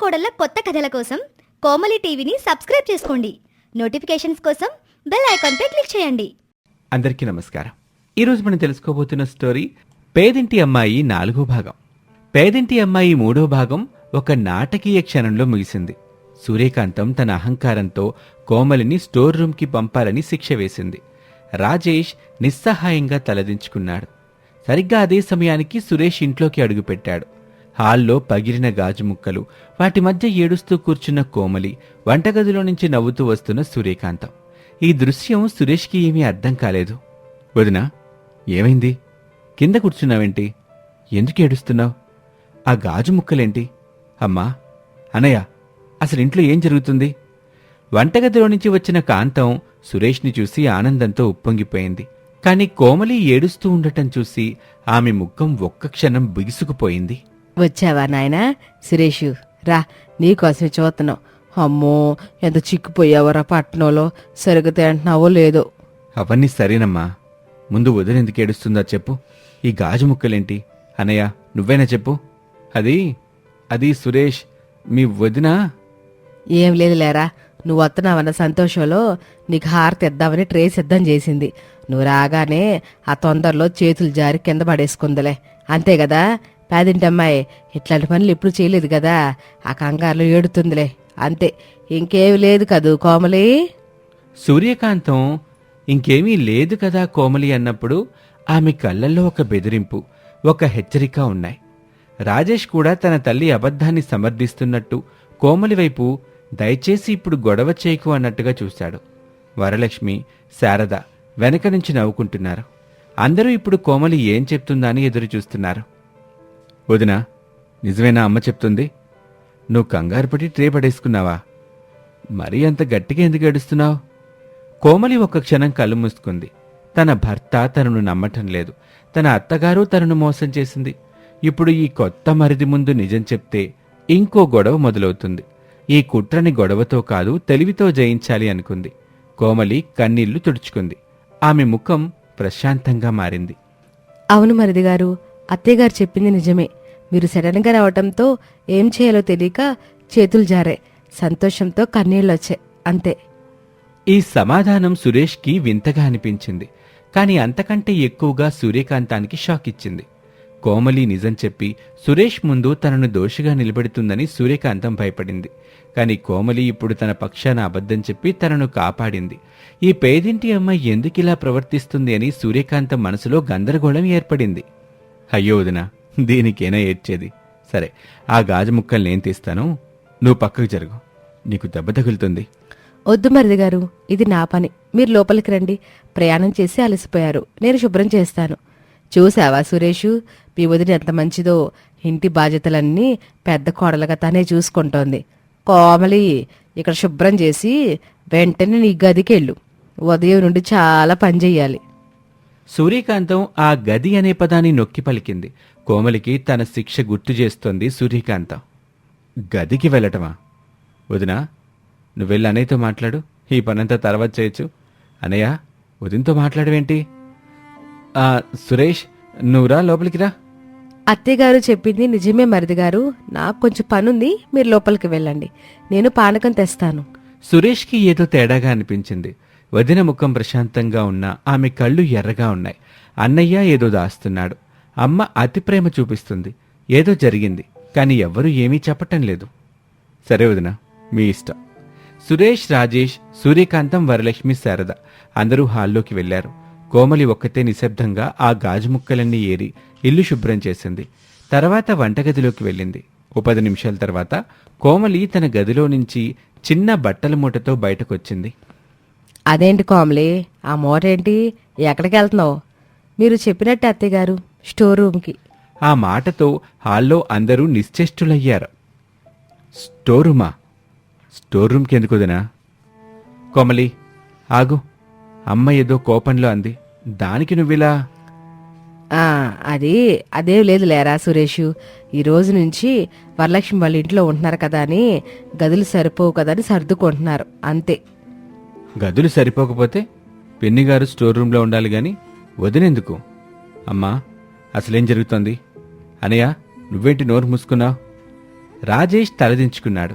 కోడళ్ళ కొత్త కథల కోసం కోమలి టీవీని సబ్స్క్రైబ్ చేసుకోండి. నోటిఫికేషన్స్ కోసం బెల్ ఐకాన్పై క్లిక్ చేయండి. అందరికీ నమస్కారం. ఈరోజు మనం తెలుసుకోబోతున్న స్టోరీ పేదింటి అమ్మాయి నాలుగో భాగం. పేదింటి అమ్మాయి మూడో భాగం ఒక నాటకీయ క్షణంలో ముగిసింది. సూర్యకాంతం తన అహంకారంతో కోమలిని స్టోర్ రూమ్కి పంపాలని శిక్ష వేసింది. రాజేష్ నిస్సహాయంగా తలదించుకున్నాడు. సరిగ్గా అదే సమయానికి సురేష్ ఇంట్లోకి అడుగుపెట్టాడు. హాల్లో పగిలిన గాజు ముక్కలు వాటి మధ్య ఏడుస్తూ కూర్చున్న కోమలి వంటగదిలో నుంచి నవ్వుతూ వస్తున్న సూర్యకాంతం. ఈ దృశ్యం సురేష్కి ఏమీ అర్థం కాలేదు. వదినా ఏమైంది? కింద కూర్చున్నావేంటి? ఎందుకు ఏడుస్తున్నావు? ఆ గాజు ముక్కలేంటి? అమ్మా అనయ్య అసలు ఇంట్లో ఏం జరుగుతుంది? వంటగదిలో నుంచి వచ్చిన కాంతం సురేష్ని చూసి ఆనందంతో ఉప్పొంగిపోయింది. కాని కోమలి ఏడుస్తూ ఉండటం చూసి ఆమె ముఖం ఒక్క క్షణం బిగుసుకుపోయింది. వచ్చావా నాయనా? సురేషు రా నీకోసమే చూస్తున్నావు అమ్మో ఎంత చిక్కిపోయావరా పట్టణంలో సరిగ్గా తింటున్నావో లేదో. అవన్నీ సరేనమ్మా. ముందు వదిన ఎందుకు ఏడుస్తుందా చెప్పు. ఈ గాజు ముక్కలేంటి? అనయ్య నువ్వేనా చెప్పు? అది అది సురేష్ మీ వదిన? ఏం లేదు లేరా నువ్వు వస్తున్నావన్న సంతోషంలో నీకు హారతి ఇద్దామని ట్రే సిద్ధం చేసింది. నువ్వు రాగానే ఆ తొందరలో చేతులు జారి కింద పడేసుకుందిలే. అంతే కదా? పేదింటమ్మాయి ఇట్లాంటి పనులు ఎప్పుడు చేయలేదు కదా. ఆ కంగారులో ఏడుతుందిలే. అంతే. ఇంకేమి లేదు కదూ కోమలి? సూర్యకాంతం ఇంకేమీ లేదు కదా కోమలి అన్నప్పుడు ఆమె కళ్ళల్లో ఒక బెదిరింపు ఒక హెచ్చరిక ఉన్నాయి. రాజేష్ కూడా తన తల్లి అబద్ధాన్ని సమర్థిస్తున్నట్టు కోమలి వైపు దయచేసి ఇప్పుడు గొడవ చేయకు అన్నట్టుగా చూశాడు. వరలక్ష్మి శారద వెనక నుంచి నవ్వుకుంటున్నారు. అందరూ ఇప్పుడు కోమలి ఏం చెప్తుందా అని ఎదురు చూస్తున్నారు వదినా నిజమేనా అమ్మ చెప్తుంది? నువ్వు కంగారుపడి ట్రే పడేసుకున్నావా? మరీ అంత గట్టిగా ఎందుకు ఏడుస్తున్నావు? కోమలి ఒక క్షణం కళ్ళు మూసుకుంది. తన భర్త తనను నమ్మటం లేదు. తన అత్తగారు తనను మోసం చేసింది. ఇప్పుడు ఈ కొత్త మరిది ముందు నిజం చెప్తే ఇంకో గొడవ మొదలవుతుంది. ఈ కుట్రని గొడవతో కాదు తెలివితో జయించాలి అనుకుంది. కోమలి కన్నీళ్ళు తుడుచుకుంది. ఆమె ముఖం ప్రశాంతంగా మారింది. అవును మరిది గారు అత్తయ్యగారు చెప్పింది నిజమే. మీరు సడన్గా రావటంతో ఏం చేయాలో తెలియక చేతులు జారే సంతోషంతో కన్నీళ్ళు అంతే. ఈ సమాధానం సురేష్కి వింతగా అనిపించింది. కానీ అంతకంటే ఎక్కువగా సూర్యకాంతానికి షాక్ ఇచ్చింది. కోమలి నిజం చెప్పి సురేష్ ముందు తనను దోషిగా నిలబెడుతుందని సూర్యకాంతం భయపడింది. కానీ కోమలి ఇప్పుడు తన పక్షాన అబద్ధం చెప్పి తనను కాపాడింది. ఈ పేదింటి అమ్మాయి ఎందుకిలా ప్రవర్తిస్తుంది అని సూర్యకాంతం మనసులో గందరగోళం ఏర్పడింది. అయ్యో వదినా దీనికేనా ఏడ్చేది? సరే ఆ గాజు ముక్కలు నేను తీస్తాను నువ్వు పక్కకు జరుగు. నీకు దెబ్బ తగులుతుంది. వద్దు మరిది గారు ఇది నా పని. మీరు లోపలికి రండి. ప్రయాణం చేసి అలసిపోయారు. నేను శుభ్రం చేస్తాను. చూసావా సురేషు? మీ వదిన ఎంత మంచిదో. ఇంటి బాధ్యతలన్నీ పెద్ద కోడలుగా తనే చూసుకుంటోంది. కోమలి ఇక్కడ శుభ్రం చేసి వెంటనే నీ గదికి వెళ్ళు ఉదయం నుండి చాలా పని చేయాలి సూర్యకాంతం ఆ గది అనే పదాన్ని నొక్కి పలికింది. కోమలికి తన శిక్ష గుర్తు చేస్తోంది సూర్యకాంతం. గదికి వెళ్ళటమా? వదినా నువ్వెళ్ళి అన్నయ్యతో మాట్లాడు. ఈ పనంతా తర్వాత చేయొచ్చు. అనయ్య వదినతో మాట్లాడవేంటి? ఆ, సురేష్ నువ్వురా లోపలికి రా. అత్తయ్య గారు చెప్పింది నిజమే మరిది గారు నాకు కొంచెం పనుంది మీరు లోపలికి వెళ్ళండి. నేను పానకం తెస్తాను. సురేష్కి ఏదో తేడాగా అనిపించింది. వదిన ముఖం ప్రశాంతంగా ఉన్నా ఆమె కళ్ళు ఎర్రగా ఉన్నాయి. అన్నయ్య ఏదో దాస్తున్నాడు. అమ్మ అతి ప్రేమ చూపిస్తుంది. ఏదో జరిగింది. కానీ ఎవ్వరూ ఏమీ చెప్పటం లేదు. సరే వదిన మీ ఇష్టం. సురేష్ రాజేష్ సూర్యకాంతం వరలక్ష్మి శారద అందరూ హాల్లోకి వెళ్ళారు కోమలి ఒక్కతే నిశ్శబ్దంగా ఆ గాజు ముక్కలన్నీ ఏరి ఇల్లు శుభ్రం చేసింది. తర్వాత వంటగదిలోకి వెళ్ళింది. ఓ పది నిమిషాల తర్వాత కోమలి తన గదిలో నుంచి చిన్న బట్టల మూటతో బయటకొచ్చింది. అదేంటి కోమలి? ఆ మూట ఏంటి ఎక్కడికి వెళ్తున్నావు? మీరు చెప్పినట్టు అత్తయ్య గారు స్టోర్ రూమ్కి. ఆ మాటతో హాల్లో అందరూ నిశ్చేష్టులయ్యారు. స్టోర్ రూమా? స్టోర్ రూమ్కి ఎందుకు వదినా కోమలి ఆగు. అమ్మ ఏదో కోపంలో అంది. దానికి నువ్విలా? ఆ, అది అదేం లేదు లేరా సురేష్. ఈ రోజు నుంచి వరలక్ష్మి వాళ్ళ ఇంట్లో ఉంటున్నారు కదా అని గదులు సరిపోవు కదా అని సర్దుకుంటున్నారు. అంతే. గదులు సరిపోకపోతే పెన్నిగారు స్టోర్ రూమ్లో ఉండాలి గాని వదినెందుకు? అమ్మా అసలేం జరుగుతోంది? అనయ్య నువ్వేంటి నోరు మూసుకున్నావు? రాజేష్ తలదించుకున్నాడు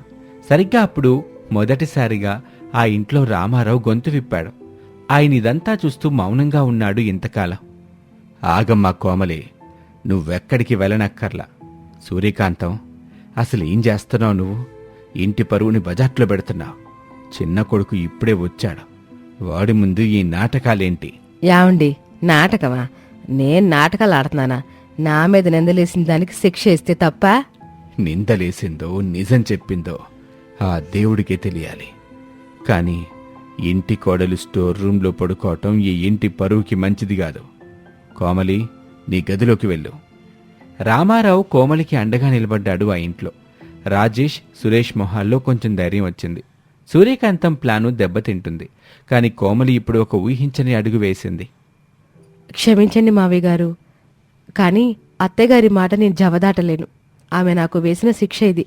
సరిగ్గా అప్పుడు మొదటిసారిగా ఆ ఇంట్లో రామారావు గొంతు విప్పాడు. ఆయన ఇదంతా చూస్తూ మౌనంగా ఉన్నాడు ఇంతకాలం. ఆగమ్మా కోమలి నువ్వెక్కడికి వెళ్ళనక్కర్లా. సూర్యకాంతం అసలు ఏం చేస్తున్నావు నువ్వు? ఇంటి పరువుని బజాట్లో పెడుతున్నావు. చిన్న కొడుకు ఇప్పుడే వచ్చాడు. వాడి ముందు ఈ నాటకాలేంటి? యావండి నాటకమా? నేను నాటకాలు ఆడుతున్నానా? నా మీద నిందలేసిన దానికి శిక్ష ఇస్తే తప్ప? నిందలేసిందో నిజం చెప్పిందో ఆ దేవుడికే తెలియాలి. కానీ ఇంటి కోడలు స్టోర్ రూంలో పడుకోవటం ఈ ఇంటి పరువుకి మంచిది కాదు. కోమలి నీ గదిలోకి వెళ్ళు. రామారావు కోమలికి అండగా నిలబడ్డాడు ఆ ఇంట్లో. రాజేష్ సురేష్ మొహాల్లో కొంచెం ధైర్యం వచ్చింది. సూర్యకాంతం ప్లాను దెబ్బతింటుంది. కానీ కోమలి ఇప్పుడు ఒక ఊహించని అడుగు వేసింది. క్షమించండి మావయ్య గారు కానీ అత్తయ్యగారి మాట నేను జవదాటలేను. ఆమె నాకు వేసిన శిక్ష ఇది.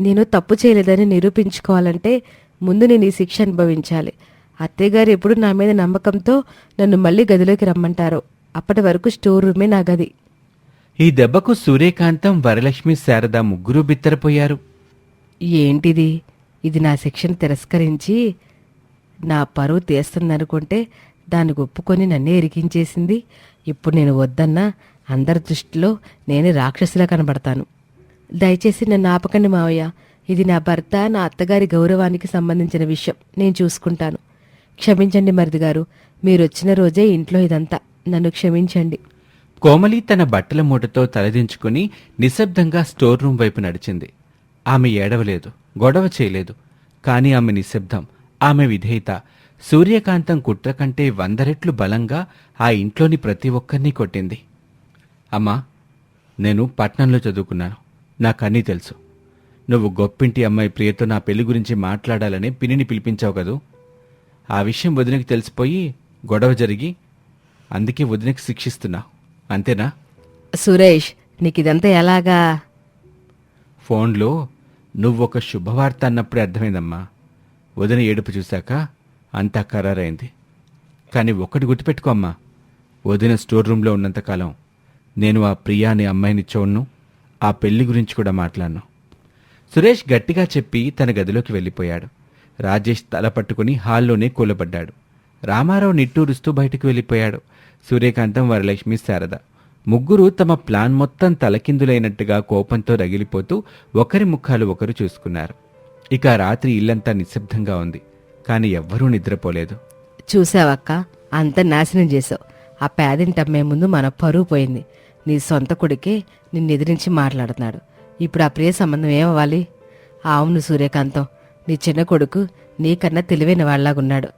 నేను తప్పు చేయలేదని నిరూపించుకోవాలంటే ముందు నేను ఈ శిక్ష అనుభవించాలి. అత్తయ్యగారు ఎప్పుడు నా మీద నమ్మకంతో నన్ను మళ్ళీ గదిలోకి రమ్మంటారు అప్పటి వరకు స్టోర్ రూమే నా గది. ఈ దెబ్బకు సూర్యకాంతం వరలక్ష్మి శారద ముగ్గురు బిత్తరపోయారు. ఏంటిది? ఇది నా శిక్షను తిరస్కరించి నా పరువు తీస్తుందనుకుంటే దాన్ని ఒప్పుకొని నన్నే ఇరికించేసింది ఇప్పుడు నేను వద్దన్నా అందరి దృష్టిలో నేను రాక్షసులా కనబడతాను. దయచేసి నన్ను ఆపకండి మావయ్య. ఇది నా భర్త నా అత్తగారి గౌరవానికి సంబంధించిన విషయం. నేను చూసుకుంటాను. క్షమించండి మరిది గారు మీరు వచ్చిన రోజే ఇంట్లో ఇదంతా. నన్ను క్షమించండి. కోమలి తన బట్టల మూటతో తలదించుకుని నిశ్శబ్దంగా స్టోర్ రూమ్ వైపు నడిచింది. ఆమె ఏడవలేదు గొడవ చేయలేదు. కాని ఆమె నిశ్శబ్దం ఆమె విధేయత. సూర్యకాంతం కుట్ర కంటే వంద రెట్లు బలంగా ఆ ఇంట్లోని ప్రతి ఒక్కరినీ కొట్టింది. అమ్మా నేను పట్నంలో చదువుకున్నాను. నాకన్నీ తెలుసు. నువ్వు గొప్పింటి అమ్మాయి ప్రియతో నా పెళ్ళి గురించి మాట్లాడాలని పినిని పిలిపించావు కదూ? ఆ విషయం వదినకి తెలిసిపోయి గొడవ జరిగి అందుకే వదినకి శిక్షిస్తున్నా. అంతేనా? సురేష్ నీకు ఇదంతా ఎలాగా? ఫోన్లో నువ్వొక శుభవార్త అన్నప్పుడే అర్థమైందమ్మా. వదిన ఏడుపు చూశాక అంతా ఖరారైంది. కానీ ఒక్కటి గుర్తుపెట్టుకో అమ్మా. వదిన స్టోర్ రూమ్లో ఉన్నంతకాలం నేను ఆ ప్రియా అనే అమ్మాయిని చూడను ఆ పెళ్ళి గురించి కూడా మాట్లాడను. సురేష్ గట్టిగా చెప్పి తన గదిలోకి వెళ్ళిపోయాడు. రాజేష్ తల పట్టుకుని హాల్లోనే కూలబడ్డాడు. రామారావు నిట్టూరుస్తూ బయటకు వెళ్ళిపోయాడు. సూర్యకాంతం వరలక్ష్మి శారద. ముగ్గురు తమ ప్లాన్ మొత్తం తలకిందులైనట్టుగా కోపంతో రగిలిపోతూ ఒకరి ముఖాలు ఒకరు చూసుకున్నారు. ఇక రాత్రి ఇల్లంతా నిశ్శబ్దంగా ఉంది. కాని ఎవ్వరూ నిద్రపోలేదు. చూసావక్క అంత నాశనం చేసావు ఆ పేదింటమ్మే ముందు మన పరువు పోయింది. నీ సొంత కొడుకే నిన్ను ఎదిరించి మాట్లాడుతున్నాడు. ఇప్పుడు ఆ ప్రియ సంబంధం ఏమవ్వాలి? అవును సూర్యకాంతం నీ చిన్న కొడుకు నీకన్నా తెలివైన వాళ్ళలాగున్నాడు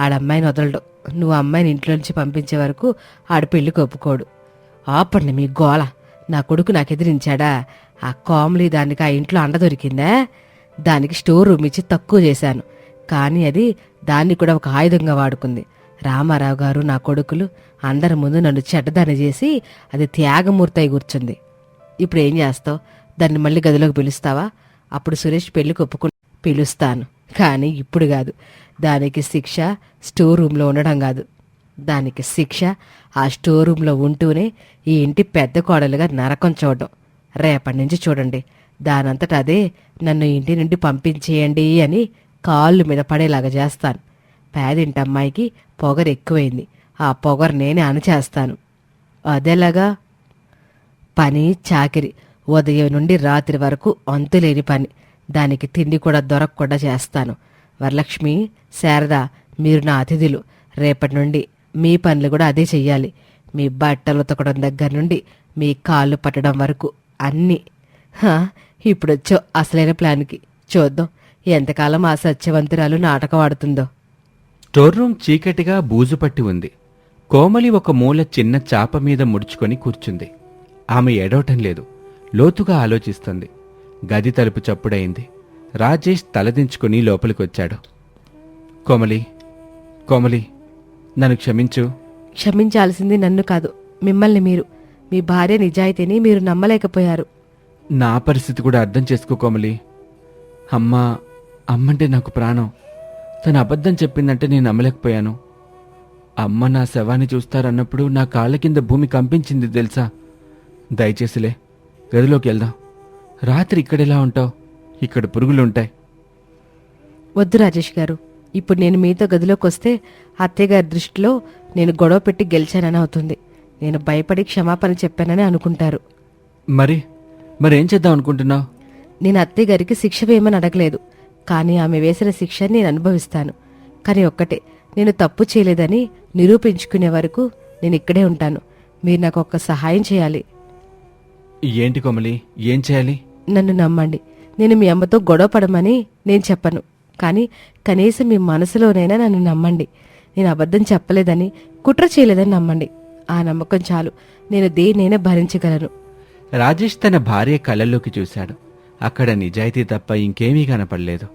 ఆడమ్మాయిని వదలడు. నువ్వు అమ్మాయిని ఇంట్లో నుంచి పంపించే వరకు ఆడు పెళ్ళి ఒప్పుకోడు. ఆపండి మీ గోల. నా కొడుకు నాకు ఎదిరించాడా? ఆ కామ్లీ దానికి ఆ ఇంట్లో అండ దొరికిందా? దానికి స్టోర్ రూమ్ ఇచ్చి తక్కువ చేశాను. కానీ అది దాన్ని కూడా ఒక ఆయుధంగా వాడుకుంది. రామారావు గారు నా కొడుకులు అందరి ముందు నన్ను చెడ్డదాన్ని చేసి అది త్యాగమూర్తి అయి కూర్చుంది. ఇప్పుడు ఏం చేస్తావు? దాన్ని మళ్ళీ గదిలోకి పిలుస్తావా? అప్పుడు సురేష్ పెళ్ళికి ఒప్పుకు పిలుస్తాను. కానీ ఇప్పుడు కాదు. దానికి శిక్ష స్టోర్ రూమ్లో ఉండడం కాదు. దానికి శిక్ష ఆ స్టోర్ రూమ్లో ఉంటూనే ఈ ఇంటి పెద్ద కోడలుగా నరకం చూడడం. రేపటి నుంచి చూడండి. దానంతట అదే నన్ను ఇంటి నుండి పంపించేయండి అని కాళ్ళు మీద పడేలాగా చేస్తాను. పేదింటి అమ్మాయికి పొగరు ఎక్కువైంది. ఆ పొగరు నేనే అణచేస్తాను. అదేలాగా పని చాకిరి ఉదయం నుండి రాత్రి వరకు అంతులేని పని. దానికి తిండి కూడా దొరకకుండా చేస్తాను. వరలక్ష్మి శారద మీరు నా అతిథులు. రేపటి నుండి మీ పనులు కూడా అదే చెయ్యాలి. మీ బట్టలు ఉతకడం దగ్గర నుండి మీ కాళ్ళు పట్టడం వరకు అన్నీ. ఇప్పుడు ఇప్పుడొచ్చో అసలైన ప్లాన్కి. చూద్దాం ఎంతకాలం ఆ సత్యవంతురాలు నాటకం ఆడుతుందో. స్టోర్ రూమ్ చీకటిగా బూజు పట్టి ఉంది. కోమలి ఒక మూల చిన్న చాప మీద ముడుచుకొని కూర్చుంది. ఆమె ఎడవటం లేదు లోతుగా ఆలోచిస్తుంది. గది తలుపు చప్పుడైంది రాజేష్ తలదించుకుని లోపలికొచ్చాడు. కోమలి కోమలి. నన్ను క్షమించు. క్షమించాల్సింది నన్ను కాదు మిమ్మల్ని మీరు. మీ భార్య నిజాయితీని మీరు నమ్మలేకపోయారు. నా పరిస్థితి కూడా అర్థం చేసుకో కోమలి. అమ్మ అమ్మంటే నాకు ప్రాణం. తను అబద్ధం చెప్పిందంటే నేను నమ్మలేకపోయాను. అమ్మ నా శవాన్ని చూస్తారన్నప్పుడు నా కాళ్ళ కింద భూమి కంపించింది తెలుసా? దయచేసిలే గదిలోకి వెళ్దాం. రాత్రి ఇక్కడెలా ఉంటావు? ఇక్కడ పురుగులుంటాయి. వద్దు రాజేష్ గారు. ఇప్పుడు నేను మీతో గదిలోకి వస్తే అత్తయ్య గారి దృష్టిలో నేను గొడవ పెట్టి గెలిచానని అవుతుంది. నేను భయపడి క్షమాపణ చెప్పానని అనుకుంటారు. మరి మరేం చేద్దాం అనుకుంటున్నావు? నేను అత్తయ్య గారికి శిక్ష వేయమని అడగలేదు. కానీ ఆమె వేసిన శిక్ష నేను అనుభవిస్తాను. కానీ ఒక్కటే నేను తప్పు చేయలేదని నిరూపించుకునే వరకు నేను ఇక్కడే ఉంటాను. మీరు నాకు ఒక్క సహాయం చేయాలి. ఏంటి కోమలి? ఏం చేయాలి? నన్ను నమ్మండి. నేను మీ అమ్మతో గొడవ పడమని నేను చెప్పను. కానీ కనీసం మీ మనసులోనైనా నన్ను నమ్మండి. నేను అబద్ధం చెప్పలేదని కుట్ర చేయలేదని నమ్మండి. ఆ నమ్మకం చాలు. నేను దేనైనా భరించగలను. రాజేష్ తన భార్య కళ్ళల్లోకి చూశాడు. అక్కడ నిజాయితీ తప్ప ఇంకేమీ కనపడలేదు.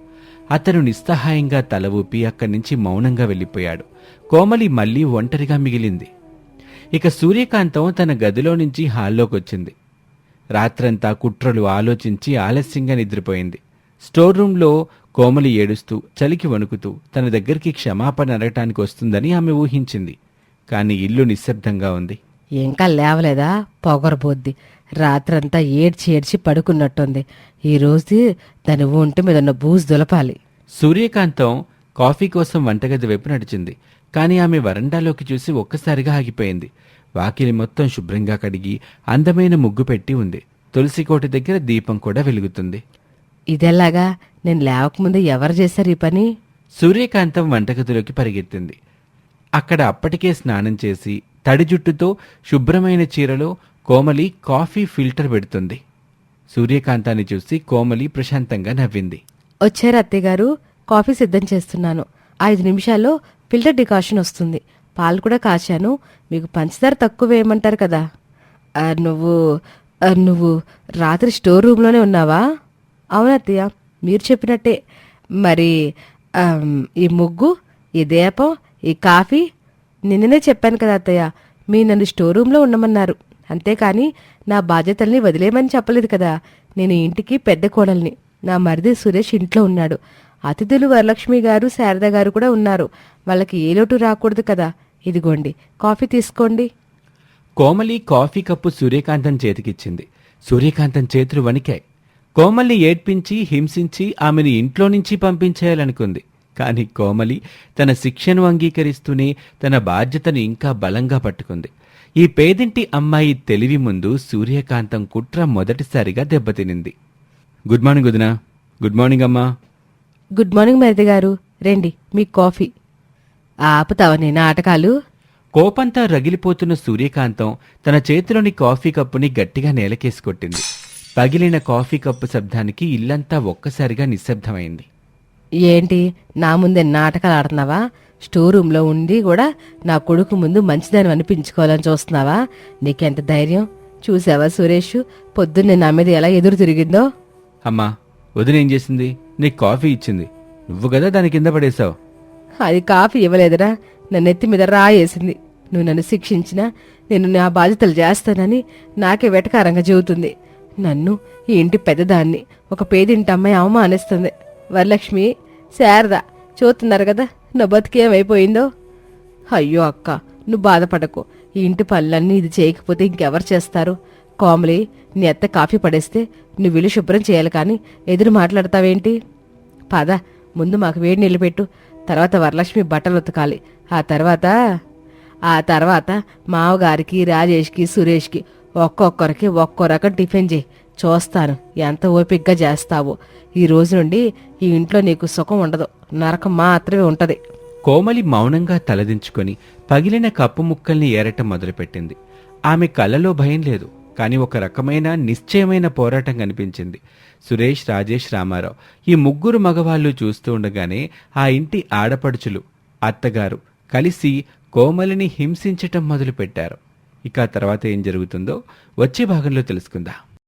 అతను నిస్సహాయంగా తల ఊపి అక్కడి నుంచి మౌనంగా వెళ్ళిపోయాడు. కోమలి మళ్ళీ ఒంటరిగా మిగిలింది. ఇక సూర్యకాంతం తన గదిలో నుంచి హాల్లోకొచ్చింది. రాత్రంతా కుట్రలు ఆలోచించి ఆలస్యంగా నిద్రపోయింది. స్టోర్ రూంలో కోమలి ఏడుస్తూ చలికి వణుకుతూ తన దగ్గరికి క్షమాపణ అడగటానికి వస్తుందని ఆమె ఊహించింది. కానీ ఇల్లు నిశ్శబ్దంగా ఉంది. ఇంకా లేవలేదా? పొగరబోద్ది. రాత్రంతా ఏడ్చి ఏడ్చి పడుకున్నట్టుంది. ఈ రోజు దాని ఒంటి మీద ఉన్న బూజు దులపాలి. సూర్యకాంతం కాఫీ కోసం వంటగది వైపు నడిచింది. కానీ ఆమె వరండాలోకి చూసి ఒక్కసారిగా ఆగిపోయింది. వాకిలి మొత్తం శుభ్రంగా కడిగి అందమైన ముగ్గు పెట్టి ఉంది. తులసి కోట దగ్గర దీపం కూడా వెలుగుతుంది. ఇదెలాగా? నేను లేవకముందు ఎవరు చేశారు ఈ పని? సూర్యకాంతం వంటగదిలోకి పరిగెత్తింది. అక్కడ అప్పటికే స్నానం చేసి తడి జుట్టుతో శుభ్రమైన చీరలో కోమలి కాఫీ ఫిల్టర్ పెడుతుంది. సూర్యకాంతాన్ని చూసి కోమలి ప్రశాంతంగా నవ్వింది. వచ్చారు అత్తయ్య గారు కాఫీ సిద్ధం చేస్తున్నాను. ఐదు నిమిషాల్లో ఫిల్టర్ డికాషన్ వస్తుంది. పాలు కూడా కాచాను. మీకు పంచదార తక్కువ వేయమంటారు కదా. నువ్వు నువ్వు రాత్రి స్టోర్ రూమ్లోనే ఉన్నావా? అవును అత్తయ్య. మీరు చెప్పినట్టే. మరి ఈ ముగ్గు ఈ దీపం ఈ కాఫీ నిన్ననే చెప్పాను కదా అత్తయ్య. మీ నన్ను స్టోర్ రూమ్లో ఉండమన్నారు. అంతేకాని నా బాధ్యతల్ని వదిలేమని చెప్పలేదు కదా. నేను ఇంటికి పెద్ద కోడల్ని. నా మరిది సురేష్ ఇంట్లో ఉన్నాడు. అతిథులు వరలక్ష్మి గారు శారద గారు కూడా ఉన్నారు. వాళ్ళకి ఏ లోటు రాకూడదు కదా. ఇదిగోండి కాఫీ తీసుకోండి. కోమలి కాఫీ కప్పు సూర్యకాంతం చేతికిచ్చింది. సూర్యకాంతం చేతులు వణికాయి. కోమల్ని ఏడ్పించి హింసించి ఆమెను ఇంట్లో నుంచి పంపించేయాలనుకుంది. కాని కోమలి తన శిక్షను అంగీకరిస్తూనే తన బాధ్యతను ఇంకా బలంగా పట్టుకుంది. ఈ పేదింటి అమ్మాయి తెలివి ముందు సూర్యకాంతం కుట్ర మొదటిసారిగా దెబ్బతినింది. గుడ్ మార్నింగ్ వదినా. గుడ్ మార్నింగ్ అమ్మా. గుడ్ మార్నింగ్ మరిది గారు. రండి మీ కాఫీ. ఆపుతావా నీ నాటకాలు కోపంతో రగిలిపోతున్న సూర్యకాంతం తన చేతిలోని కాఫీ కప్పుని గట్టిగా నేలకేసి కొట్టింది. పగిలిన కాఫీ కప్పు శబ్దానికి ఇల్లంతా ఒక్కసారిగా నిశ్శబ్దమైంది. ఏంటి? నా ముందే నాటకాలు ఆడుతున్నావా? స్టోర్ రూమ్లో ఉండి కూడా నా కొడుకు ముందు మంచిదని అనిపించుకోవాలని చూస్తున్నావా? నీకెంత ధైర్యం? చూసావా సురేష్? పొద్దున్నే నా మీద ఎలా ఎదురు తిరిగిందో? అమ్మా వదిన ఏం చేసింది? నీకు కాఫీ ఇచ్చింది. నువ్వు కదా దాని కింద పడేశావు. అది కాఫీ ఇవ్వలేదురా. నన్ను ఎత్తి మీద రాయేసింది. నువ్వు నన్ను శిక్షించినా నేను నా బాధ్యతలు చేస్తానని నాకే వెటకారంగా చెబుతుంది. నన్ను ఈ ఇంటి పెద్దదాన్ని ఒక పేదింటి అమ్మాయి అవమానిస్తుంది. వరలక్ష్మి శారద చూస్తున్నారు కదా నా బతికేమైపోయిందో అయ్యో అక్క నువ్వు బాధపడకు. ఈ ఇంటి పనులన్నీ ఇది చేయకపోతే ఇంకెవరు చేస్తారు? కోమలి నీ అత్త కాఫీ పడేస్తే నువ్వు ఇల్లు శుభ్రం చేయాలి కానీ ఎదురు మాట్లాడతావేంటి? పద ముందు మాకు వేడి నీళ్ళు పెట్టు. తర్వాత వరలక్ష్మి బట్టలు ఉతకాలి. ఆ తర్వాత? ఆ తర్వాత మావగారికి రాజేష్కి సురేష్కి ఒక్కొక్కరికి ఒక్కో రకం టిఫిన్ చేయి. చూస్తాను. ఎంత ఓపిగ్గా చేస్తావో? ఈ రోజు నుండి ఈ ఇంట్లో నీకు సుఖం ఉండదు. నరకం మాత్రమే ఉంటది. కోమలి మౌనంగా తలదించుకొని పగిలిన కప్పు ముక్కల్ని ఏరటం మొదలుపెట్టింది. ఆమె కళ్ళలో భయం లేదు కాని ఒక రకమైన నిశ్చయమైన పోరాటం కనిపించింది. సురేష్ రాజేష్ రామారావు ఈ ముగ్గురు మగవాళ్ళు చూస్తూ ఉండగానే ఆ ఇంటి ఆడపడుచులు అత్తగారు కలిసి కోమలిని హింసించటం మొదలుపెట్టారు. ఇక తర్వాత ఏం జరుగుతుందో వచ్చే భాగంలో తెలుసుకుందాం.